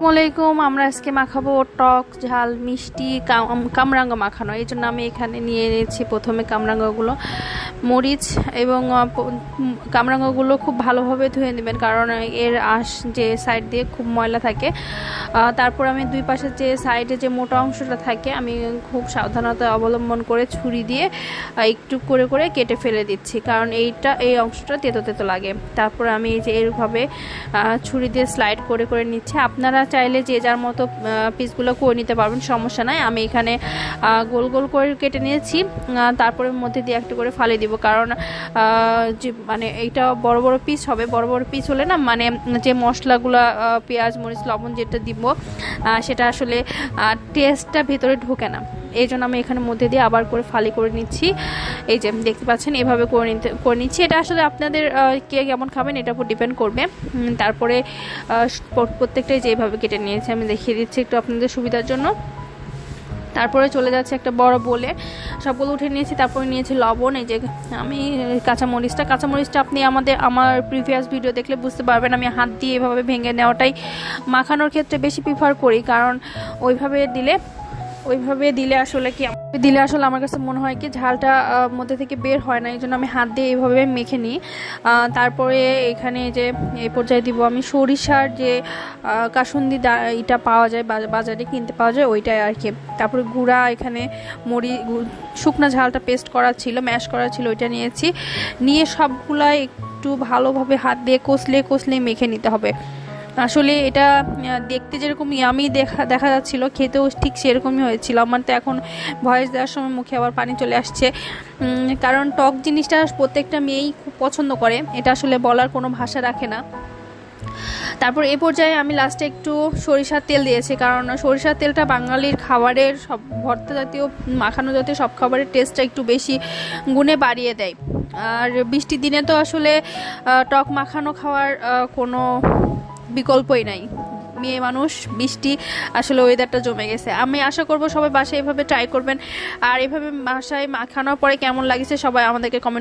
আসসালামাইকুম আমরা আজকে মাখাবো টক, ঝাল, মিষ্টি, কাম- কামরাঙ্গা মাখানো। এই জন্য আমি এখানে নিয়ে নিয়েছি প্রথমে কামরাঙ্গাগুলো, মরিচ এবং কামরাঙ্গাগুলো খুব ভালোভাবে ধুয়ে নেবেন কারণ এর আঁশ যে সাইড দিয়ে খুব ময়লা থাকে। তারপর আমি দুই পাশে যে সাইডে যে মোটা অংশটা থাকে, আমি খুব সাবধানতা অবলম্বন করে ছুরি দিয়ে একটু করে করে কেটে ফেলে দিচ্ছি কারণ এইটা, এই অংশটা তেতো তেতো লাগে। তারপর আমি এই যে এরভাবে ছুরি দিয়ে স্লাইড করে করে নিচ্ছি। আপনারা চাইলে যে যার মতো পিসগুলো করে নিতে পারবেন, সমস্যা নাই। আমি এখানে গোল গোল করে কেটে নিয়েছি। তারপরে মধ্যে দিয়ে একটা করে ফালিয়ে দিব। কারণ মানে এইটা বড় বড় পিস হবে। বড় বড় পিস হলে না মানে যে মশলাগুলো পেঁয়াজ, মরিচ, লবণ যেটা দিব সেটা আসলে টেস্টটা ভেতরে ঢোকে না। এই জন্য আমি এখানে মধ্যে দিয়ে আবার করে ফালি করে নিচ্ছি। এই যে, দেখতে পাচ্ছেন, এভাবে করে নিতে, করে নিচ্ছি। এটা আসলে আপনাদের কে কেমন খাবেন এটার উপর ডিপেন্ড করবে। তারপরে প্রত্যেকটাই যেভাবে কেটে নিয়েছি, আমি দেখিয়ে দিচ্ছি একটু আপনাদের সুবিধার জন্য। তারপরে চলে যাচ্ছে একটা বড় বলে। সবগুলো উঠে নিয়েছি, তারপরে নিয়েছি লবণ। এই যে, আমি কাঁচামরিচটা কাঁচামরিচটা আপনি আমাদের, আমার প্রিভিয়াস ভিডিও দেখলে বুঝতে পারবেন, আমি হাত দিয়ে এভাবে ভেঙে নেওয়াটাই মাখানোর ক্ষেত্রে বেশি প্রিফার করি। কারণ, ওইভাবে দিলে ওইভাবে দিলে আসলে কি দিলে আসলে আমার কাছে মনে হয় কি ঝালটা মধ্যে থেকে বের হয় না, এই জন্য আমি হাত দিয়ে এইভাবে মেখে নিই। তারপরে এখানে যে এই পর্যায়ে দিব আমি সরিষার যে কাসুন্দি এটা পাওয়া যায় বাজ- বাজারে কিনতে পাওয়া যায়, ওইটাই আর কি। তারপরে গুঁড়া এখানে মরি শুকনো ঝালটা পেস্ট করা ছিল ম্যাশ করা ছিল, ওইটা নিয়েছি। নিয়ে সবগুলা একটু ভালোভাবে হাত দিয়ে কষলে কষলে মেখে নিতে হবে। আসলে এটা দেখতে যেরকম ইয়ামি দেখা দেখা যাচ্ছিল, খেতেও ঠিক সেরকমই হয়েছিল। আমার তো এখন ভয়েস দেওয়ার সময় মুখে আবার পানি চলে আসছে। কারণ টক জিনিসটা প্রত্যেকটা মেয়েই খুব পছন্দ করে। এটা আসলে বলার কোনো ভাষা রাখে না। তারপর এ পর্যায়ে আমি লাস্টে একটু সরিষার তেল দিয়েছি। কারণ সরিষার তেলটা বাঙালির খাবারের সব, ভর্তা জাতীয়, মাখানো জাতীয় সব খাবারের টেস্টটা একটু বেশি গুণে বাড়িয়ে দেয়। আর বৃষ্টির দিনে তো আসলে টক মাখানো খাওয়ার কোনো বিকল্পই নাই। মেয়ে মানুষ বৃষ্টি আসলে ওয়েদারটা জমে গেছে। আমি আশা করব সবাই বাসায় এভাবে ট্রাই করবেন। আর এভাবে বাসায় মাখানোর পরে কেমন লাগছে সবাই আমাদেরকে কমেন্ট